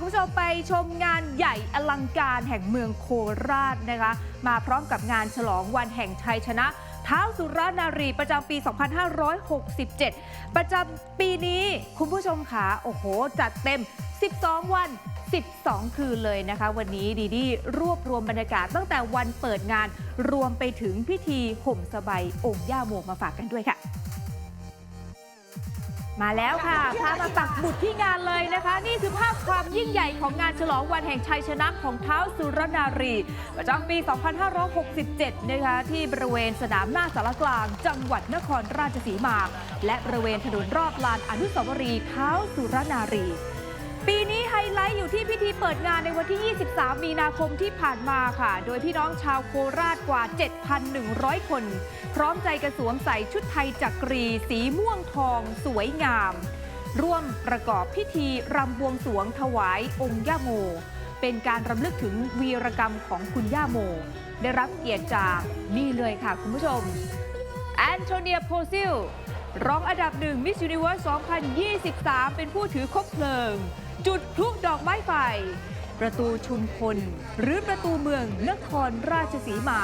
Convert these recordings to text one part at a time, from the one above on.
คุณผู้ชมไปชมงานใหญ่อลังการแห่งเมืองโคราชนะคะ มาพร้อมกับงานฉลองวันแห่งชัยชนะเท้าสุรนารีประจำปี 2567 ประจำปีนี้คุณผู้ชมขาโอ้โห จัดเต็ม 12 วัน 12 คืนเลยนะคะ วันนี้ดีดีรวบรวมบรรยากาศตั้งแต่วันเปิดงานรวมไปถึงพิธีห่มสบายองค์ย่าโมมาฝากกันด้วยค่ะ มาแล้วค่ะพามาปักบุดที่งานเลยนะคะ นี่คือภาพความยิ่งใหญ่ของงานฉลองวันแห่งชัยชนะของเท้าสุรนารีประจำปี 2567 นะคะที่บริเวณสนามหน้าสารกลาง จังหวัดนครราชสีมา และบริเวณถนนรอบลานอนุสาวรีย์เท้าสุรนารี ปีนี้ไฮไลท์อยู่ที่พิธีเปิดงานในวันที่ 23 มีนาคมที่ผ่านมาค่ะ โดยพี่น้องชาวโคราชกว่า 7,100 คน พร้อมใจกันสวมใส่ชุดไทยจักรี สีม่วงทอง สวยงาม ร่วมประกอบพิธีรำบวงสวงถวายองค์ย่าโม เป็นการรำลึกถึงวีรกรรมของคุณย่าโม ได้รับเกียรติจากนี่เลยค่ะคุณผู้ชมแอนโทเนียโพซิล รองอันดับหนึ่งมิส s u นิเว r ร์ส2023 เป็นผู้ถือคบเพลิง จุดพลุดอกไม้ไฟ ประตูชุมพล หรือประตูเมืองนครราชสีมา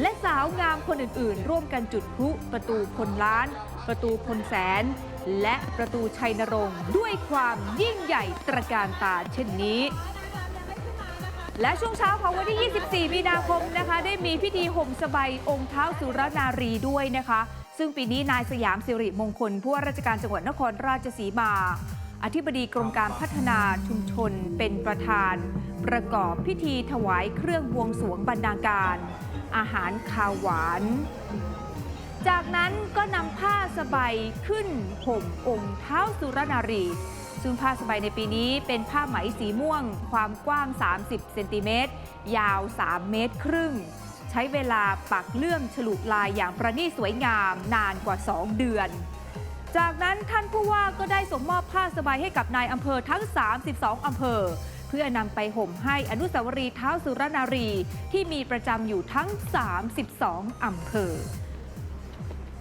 และสาวงามคนอื่นๆ ร่วมกันจุดพลุประตูพลล้าน ประตูพลแสน และประตูชัยนรงค์ด้วยความยิ่งใหญ่ตระการตาเช่นนี้และช่วงเช้าของวันที่ 24 มีนาคมนะคะ ได้มีพิธีห่มสบายองค์เท้าสุรนารีด้วยนะคะ ซึ่งปีนี้นายสยามสิริมงคลผู้ว่าราชการจังหวัดนครราชสีมา อธิบดีกรมการพัฒนาชุมชนเป็นประธาน ประกอบพิธีถวายเครื่องบวงสรวงบรรณาการ อาหารคาวหวาน จากนั้นก็นำผ้าสบายขึ้นห่มองค์เท้าสุรนารีซึ่งผ้าสบายในปีนี้เป็นผ้าไหมสีม่วง ความกว้าง 30 เซนติเมตร ยาว 3 เมตรครึ่ง ช้เวลาปักเลื่อมฉลุลายอย่างประณีตสวยงามนานกว่า 2 เดือน จากนั้นท่านผู้ว่าก็ได้ส่งมอบผ้าสบายให้กับนายอำเภอทั้ง 32 อำเภอ เพื่อนำไปห่มให้อนุสาวรีย์เท้าสุรนารี ที่มีประจำอยู่ทั้ง 32 อำเภอ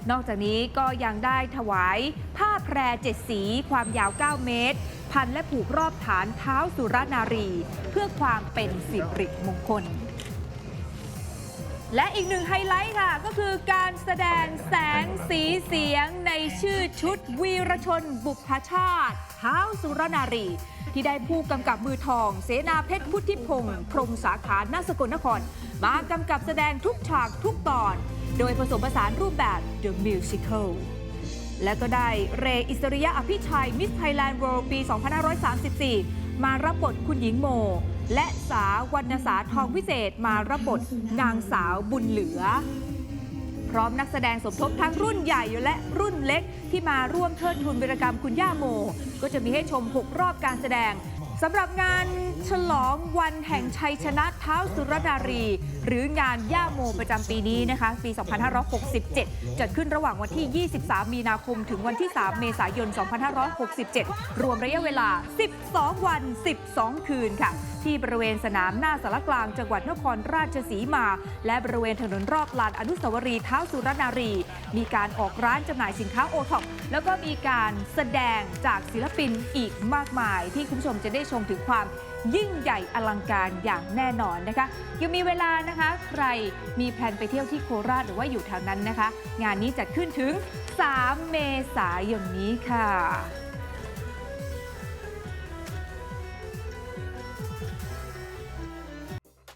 นอกจากนี้ก็ยังได้ถวายผ้าแพรเจ็ดสีความยาว 9 เมตร พันและผูกรอบฐานเท้าสุรนารี เพื่อความเป็นสิริมงคล และอีกหนึ่งไฮไลท์ค่ะ ก็คือการแสดงแสงสีเสียงในชื่อชุดวีรชนบุพชาติเท้าสุรนารี ที่ได้ผู้กำกับมือทอง เสนาเพชรพุทธิพงศ์พรมสาขานาสกลนคร มากำกับแสดงทุกฉากทุกตอน โดยผสมผสานรูปแบบ The Musical และก็ได้เรอิสริยะอภิชัยมิสไทยแลนด์ r ว d ปี 2534 มารับบทคุณหญิงโม และสาวรรณสาทองวิเศษมารับบทนางสาวบุญเหลือ พร้อมนักแสดงสมทบทั้งรุ่นใหญ่และรุ่นเล็กที่มาร่วมเทิดทูนวีรกรรมคุณย่าโม ก็จะมีให้ชม 6 รอบการแสดงสำหรับงานฉลองวันแห่งชัยชนะเท้าสุรนารี หรืองานย่าโมประจำปีนี้นะคะ ปี 2567 จัดขึ้นระหว่างวันที่ 23 มีนาคมถึงวันที่ 3 เมษายน 2567 รวมระยะเวลา 12 วัน 12 คืนค่ะ ที่บริเวณสนามหน้าสารกลางจังหวัดนครราชสีมา และบริเวณถนนรอบลานอนุสาวรีย์เท้าสุรนารี มีการออกร้านจำหน่ายสินค้าโอท็อปแล้วก็มีการแสดงจากศิลปินอีกมากมาย ที่คุณผู้ชมจะได้ชมถึงความยิ่งใหญ่อลังการอย่างแน่นอนนะคะ ยังมีเวลานะคะ ใครมีแพลนไปเที่ยวที่โคราชหรือว่าอยู่แถวนั้นนะคะ งานนี้จัดขึ้นถึง 3 เมษายนนี้ค่ะ